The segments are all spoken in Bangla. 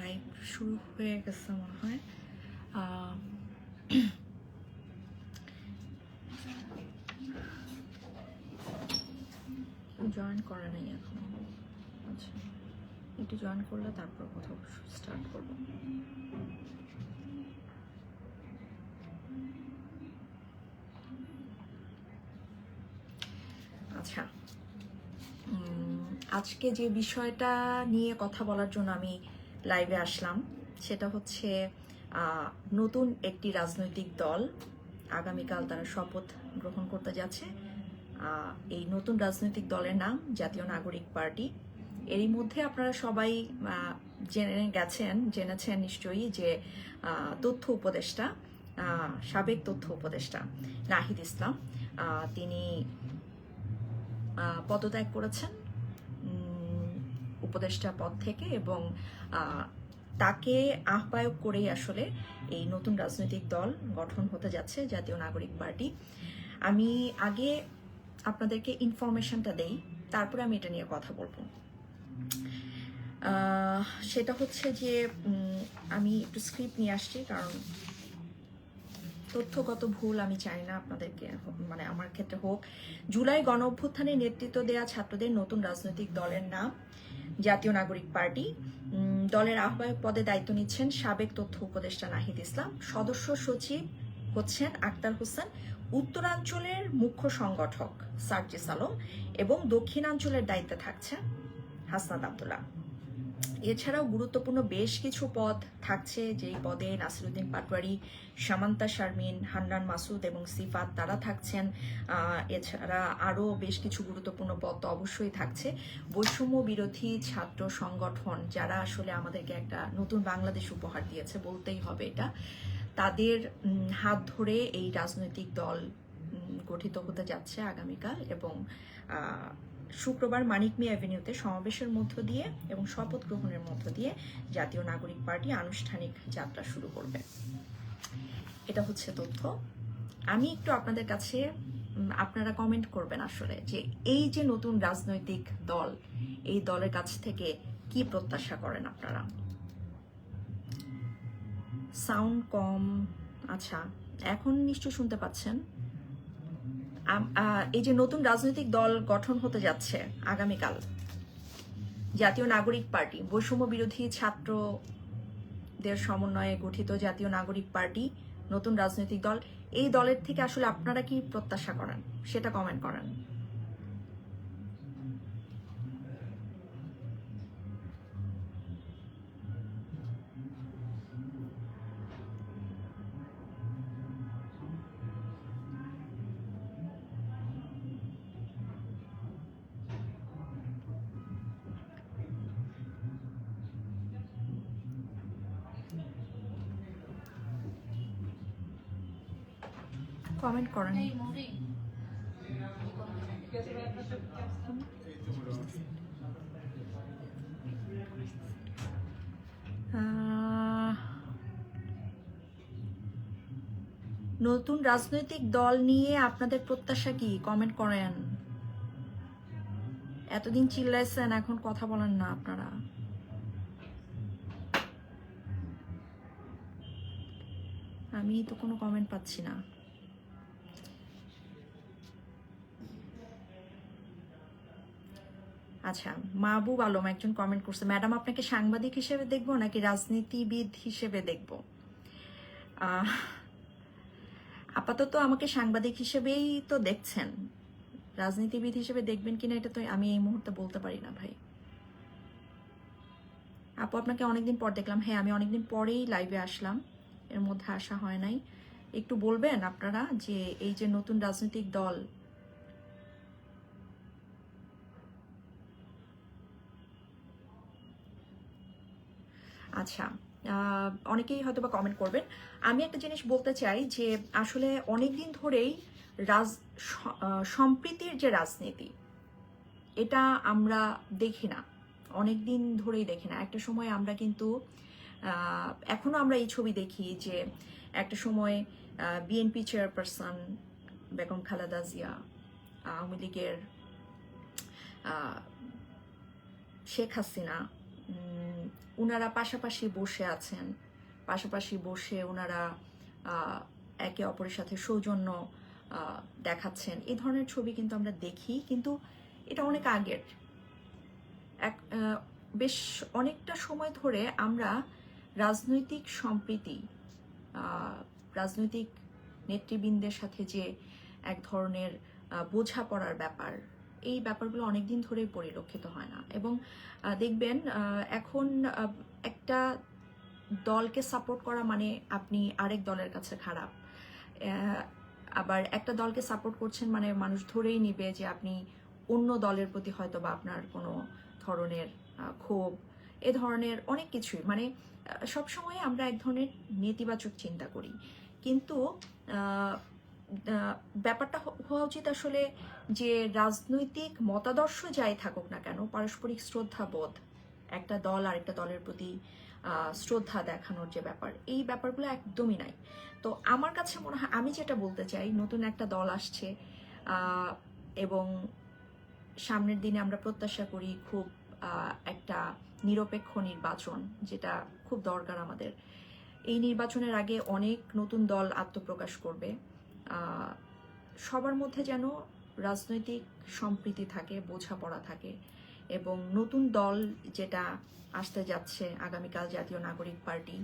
লাইভ শুরু হয়ে গেছে মনে হয়। জয়েন করা নেই এখন। আচ্ছা একটু জয়েন করলে তারপর কোথাও স্টার্ট করব। আচ্ছা আজকে যে বিষয়টা নিয়ে কথা বলার জন্য আমি লাইভে আসলাম। সেটা হচ্ছে নতুন একটি রাজনৈতিক দল। আগামীকাল তারা শপথ গ্রহণ করতে যাচ্ছে। এই নতুন রাজনৈতিক দলের নাম জাতীয় নাগরিক পার্টি। এরই মধ্যে আপনারা সবাই জেনে গেছেন, জেনেছেন নিশ্চয়ই যে তথ্য উপদেষ্টা সাবেক তথ্য উপদেষ্টা নাহিদ ইসলাম। তিনি পদত্যাগ করেছেন। উপদেষ্টা পদ থেকে এবং তাকে আহ্বায়ক করেই আসলে এই নতুন রাজনৈতিক দল গঠন হতে যাচ্ছে জাতীয় নাগরিক পার্টি। আমি আগে আপনাদেরকে ইনফরমেশনটা দেই, তারপরে আমি এটা নিয়ে কথা বলব। সেটা হচ্ছে যে আমি একটু স্ক্রিপ্ট নিয়ে আসছি কারণ তথ্যগত ভুল আমি চাই না আপনাদেরকে মানে আমার ক্ষেত্রে হোক। জুলাই গণ অভ্যুত্থানে নেতৃত্ব দেওয়া ছাত্রদের নতুন রাজনৈতিক দলের নাম। জাতীয় নাগরিক পার্টি। দলের আহ্বায়ক পদে দায়িত্ব নিচ্ছেন সাবেক তথ্য উপদেষ্টা নাহিদ ইসলাম। সদস্য সচিব হচ্ছেন আক্তার হোসেন। উত্তরাঞ্চলের মুখ্য সংগঠক সার্জিস আলম এবং দক্ষিণাঞ্চলের দায়িত্বে থাকছেন হাসনাদ আবদুল্লাহ। এছাড়াও গুরুত্বপূর্ণ বেশ কিছু পদ থাকছে, যেই পদে নাসিরুদ্দিন পাটওয়ারি সামান্তা শারমিন, হান্নান মাসুদ এবং সিফাত তারা থাকছেন। এছাড়া আরও বেশ কিছু গুরুত্বপূর্ণ পদ তো অবশ্যই থাকছে। বৈষম্য বিরোধী ছাত্র সংগঠন যারা আসলে আমাদেরকে একটা নতুন বাংলাদেশ উপহার দিয়েছে বলতেই হবে এটা, তাদের হাত ধরে এই রাজনৈতিক দল গঠিত হতে যাচ্ছে আগামীকাল এবং শুক্রবার মানিক মিয়া অ্যাভিনিউতে সমাবেশের মধ্য দিয়ে এবং শপথ গ্রহণের মধ্য দিয়ে জাতীয় নাগরিক পার্টি আনুষ্ঠানিক যাত্রা শুরু করবে। এটা হচ্ছে তথ্য। আমি একটু আপনাদের কাছে আপনারা কমেন্ট করবেন আসলে যে এই যে নতুন রাজনৈতিক দল, এই দলের কাছ থেকে কি প্রত্যাশা করেন আপনারা? সাউন্ড কম আচ্ছা এখন নিশ্চয় শুনতে পাচ্ছেন। এই যে নতুন রাজনৈতিক দল গঠন হতে যাচ্ছে আগামীকাল, জাতীয় নাগরিক পার্টি, বৈষম্য বিরোধী ছাত্রদের সমন্বয়ে গঠিত জাতীয় নাগরিক পার্টি, নতুন রাজনৈতিক দল, এই দলের থেকে আসলে আপনারা কি প্রত্যাশা করেন? সেটা কমেন্ট করেন। কমেন্ট করেন। নতুন রাজনৈতিক দল নিয়ে আপনাদের প্রত্যাশা কি? কমেন্ট করেন। এতদিন চিল্লাইছেন এখন কথা বলেন না আপনারা। আমি তো কোনো কমেন্ট পাচ্ছি না। আচ্ছা মাহবুব আলম একজন কমেন্ট করছে ম্যাডাম আপনাকে সাংবাদিক হিসেবে দেখব নাকি রাজনীতিবিদ হিসেবে দেখব? আপাতত আমাকে সাংবাদিক হিসেবেই তো দেখছেন। রাজনীতিবিদ হিসেবে দেখবেন কিনা এটা তো আমি এই মুহূর্তে বলতে পারি না, ভাই। আপু, আপনাকে অনেকদিন পর দেখলাম। হ্যাঁ আমি অনেকদিন পরেই লাইভে আসলাম। এর মধ্যে আসা হয় নাই। একটু বলবেন আপনারা যে এই যে নতুন রাজনৈতিক দল আচ্ছা অনেকেই হয়তো বা কমেন্ট করবেন। আমি একটা জিনিস বলতে চাই যে আসলে অনেক দিন ধরেই রাজ সম্প্রীতির যে রাজনীতি এটা আমরা দেখি না। অনেক দিন ধরেই দেখি না। একটা সময় আমরা কিন্তু আহ, এখনও আমরা এই ছবি দেখি যে একটা সময় বিএনপি চেয়ারপারসন বেগম খালেদা জিয়া আওয়ামী লীগের শেখ হাসিনা ওনারা পাশাপাশি বসে আছেন। পাশাপাশি বসে ওনারা একে অপরের সাথে সৌজন্য দেখাচ্ছেন। এই ধরনের ছবি কিন্তু আমরা দেখি, কিন্তু এটা অনেক আগের। এক বেশ অনেকটা সময় ধরে আমরা রাজনৈতিক সম্প্রীতি রাজনৈতিক নেতৃবৃন্দের সাথে যে এক ধরনের বোঝাপড়ার ব্যাপার এই ব্যাপারগুলো অনেকদিন ধরেই পরিলক্ষিত হয় না। এবং দেখবেন এখন একটা দলকে সাপোর্ট করা মানে আপনি আরেক দলের কাছে খারাপ। আবার একটা দলকে সাপোর্ট করছেন মানে মানুষ ধরেই নিবে যে আপনি অন্য দলের প্রতি হয়তো বা আপনার কোনো ধরনের ক্ষোভ, এ ধরনের অনেক কিছুই। মানে সবসময় আমরা এক ধরনের নেতিবাচক চিন্তা করি। কিন্তু ব্যাপারটা হওয়া উচিত আসলে যে রাজনৈতিক মতাদর্শ যাই থাকুক না কেন, পারস্পরিক শ্রদ্ধাবোধ একটা দল আর একটা দলের প্রতি শ্রদ্ধা দেখানোর যে ব্যাপার, এই ব্যাপারগুলো একদমই নাই। তো আমার কাছে মনে হয়, আমি যেটা বলতে চাই, নতুন একটা দল আসছে এবং সামনের দিনে আমরা প্রত্যাশা করি খুব একটা নিরপেক্ষ নির্বাচন, যেটা খুব দরকার আমাদের। এই নির্বাচনের আগে অনেক নতুন দল আত্মপ্রকাশ করবে। সবার মধ্যে যেন রাজনৈতিক সম্প্রীতি থাকে, বোঝাপড়া থাকে এবং নতুন দল যেটা আসতে যাচ্ছে আগামীকাল জাতীয় নাগরিক পার্টি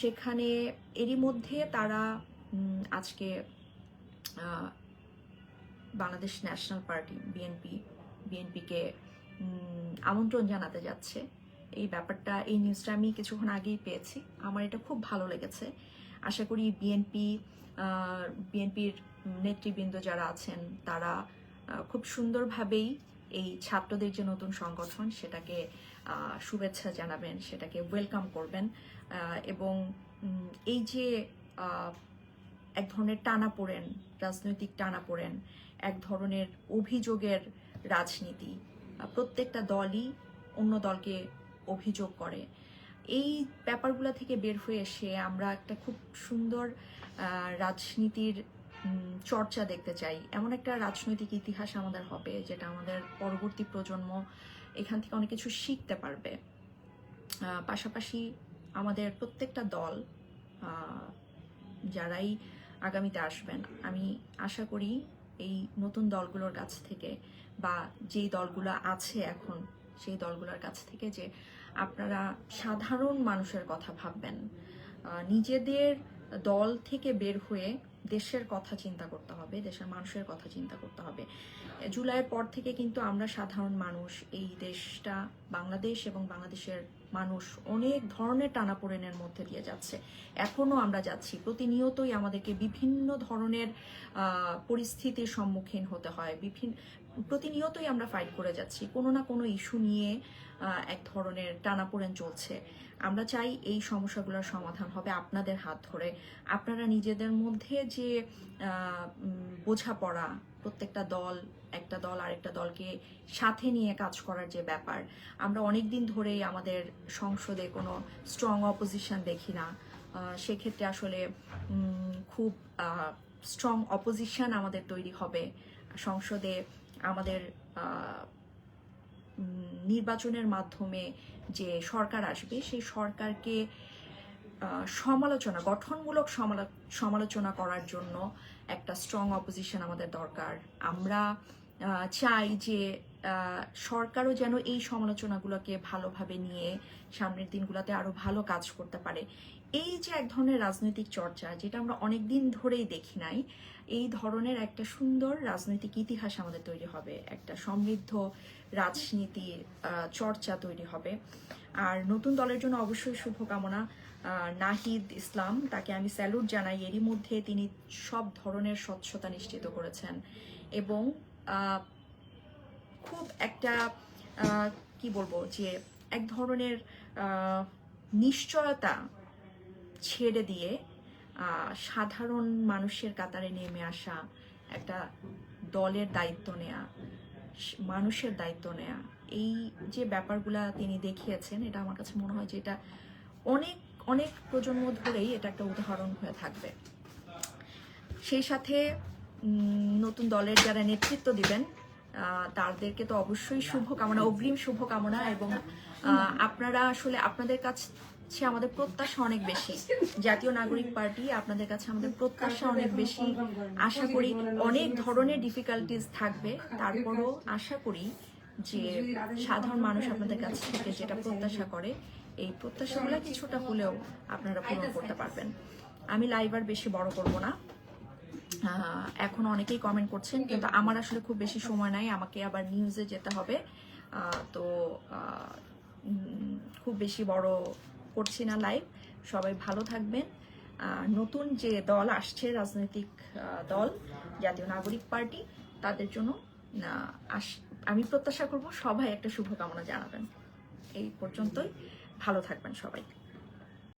সেখানে এরই মধ্যে তারা আজকে বাংলাদেশ ন্যাশনাল পার্টি, বিএনপি, বিএনপিকে আমন্ত্রণ জানাতে যাচ্ছে। এই ব্যাপারটা, এই নিউজটা আমি কিছুক্ষণ আগেই পেয়েছি। আমার এটা খুব ভালো লেগেছে। আশা করি বিএনপি বিএনপির নেতৃবৃন্দ যারা আছেন, তারা খুব সুন্দরভাবেই এই ছাত্রদের যে নতুন সংগঠন সেটাকে শুভেচ্ছা জানাবেন, সেটাকে ওয়েলকাম করবেন এবং এই যে এক ধরনের টানাপোড়েন, রাজনৈতিক টানাপোড়েন, এক ধরনের অভিযোগের রাজনীতি প্রত্যেকটা দলই অন্য দলকে অভিযোগ করে। এই ব্যাপারগুলো থেকে বের হয়ে এসে আমরা একটা খুব সুন্দর রাজনীতির চর্চা দেখতে চাই। এমন একটা রাজনৈতিক ইতিহাস আমাদের হবে যেটা আমাদের পরবর্তী প্রজন্ম এখান থেকে অনেক কিছু শিখতে পারবে। পাশাপাশি আমাদের প্রত্যেকটা দল যারাই আগামীতে আসবেন, আমি আশা করি এই নতুন দলগুলোর কাছ থেকে বা যেই দলগুলো আছে এখন সেই দলগুলোর কাছ থেকে যে আপনারা সাধারণ মানুষের কথা ভাববেন নিজেদের দল থেকে বের হয়ে দেশের কথা চিন্তা করতে হবে, দেশের মানুষের কথা চিন্তা করতে হবে। জুলাইয়ের পর থেকে কিন্তু আমরা সাধারণ মানুষ, এই দেশটা বাংলাদেশ এবং বাংলাদেশের মানুষ অনেক ধরনের টানাপোড়েনের মধ্যে দিয়ে যাচ্ছে। এখনও আমরা যাচ্ছি, প্রতিনিয়তই আমাদেরকে বিভিন্ন ধরনের পরিস্থিতির সম্মুখীন হতে হয় বিভিন্ন প্রতিনিয়তই আমরা ফাইট করে যাচ্ছি। কোনো না কোনো ইস্যু নিয়ে এক ধরনের টানাপোড়েন চলছে। আমরা চাই এই সমস্যাগুলোর সমাধান হবে আপনাদের হাত ধরে। আপনারা নিজেদের মধ্যে যে বোঝাপড়া, প্রত্যেকটা দল, একটা দল আরেকটা দলকে সাথে নিয়ে কাজ করার যে ব্যাপার, আমরা অনেক দিন ধরেই আমাদের সংসদে কোনো স্ট্রং অপোজিশন দেখি না। সেক্ষেত্রে আসলে খুব স্ট্রং অপোজিশন আমাদের তৈরি হবে। সংসদে আমাদের নির্বাচনের মাধ্যমে যে সরকার আসবে, সেই সরকারকে সমালোচনা, গঠনমূলক সমালো- সমালোচনা করার জন্য একটা স্ট্রং অপোজিশন আমাদের দরকার। আমরা চাই যে সরকারও যেন এই সমালোচনাগুলোকে ভালোভাবে নিয়ে সামনের দিনগুলোতে আরও ভালো কাজ করতে পারে। এই যে এক ধরনের রাজনৈতিক চর্চা, যেটা আমরা অনেক দিন ধরেই দেখি নাই, এই ধরনের একটা সুন্দর রাজনৈতিক ইতিহাস আমাদের তৈরি হবে, একটা সমৃদ্ধ রাজনীতির চর্চা তৈরি হবে। আর নতুন দলের জন্য অবশ্যই শুভকামনা নাহিদ ইসলাম। তাকে আমি স্যালুট জানাই, এরই মধ্যে তিনি সব ধরনের স্বচ্ছতা নিশ্চিত করেছেন। এবং খুব একটা কি বলব যে, এক ধরনের নিশ্চয়তা ছেড়ে দিয়ে সাধারণ মানুষের কাতারে নেমে আসা একটা দলের দায়িত্ব নেয়া মানুষের দায়িত্ব নেয়া, এই যে ব্যাপারগুলা তিনি দেখিয়েছেন, এটা আমার কাছে মনে হয় যে এটা অনেক অনেক প্রজন্ম ধরেই এটা একটা উদাহরণ হয়ে থাকবে। সেই সাথে নতুন দলের যারা নেতৃত্ব দিবেন তাদেরকে তো অবশ্যই শুভকামনা, অগ্রিম শুভকামনা এবং আপনারা আসলে আপনাদের কাছে আমাদের প্রত্যাশা অনেক বেশি। জাতীয় নাগরিক পার্টি আপনাদের কাছে আমাদের প্রত্যাশা অনেক বেশি। আশা করি অনেক ধরনের ডিফিকাল্টিস থাকবে। তারপরও আশা করি যে সাধারণ মানুষ আপনাদের কাছ থেকে যেটা প্রত্যাশা করে, এই প্রত্যাশাগুলো কিছুটা হলেও আপনারা পূরণ করতে পারবেন। আমি লাইভ আর বেশি বড় করব না। এখন অনেকেই কমেন্ট করছেন, কিন্তু আমার আসলে খুব বেশি সময় নাই। আমাকে আবার নিউজে যেতে হবে। তো খুব বেশি বড় করছি না লাইভ সবাই ভালো থাকবেন। নতুন যে দল আসছে, রাজনৈতিক দল, জাতীয় নাগরিক পার্টি, তাদের জন্য আমি প্রত্যাশা করব সবাই একটা শুভকামনা জানাবেন। এই পর্যন্তই। ভালো থাকবেন সবাই।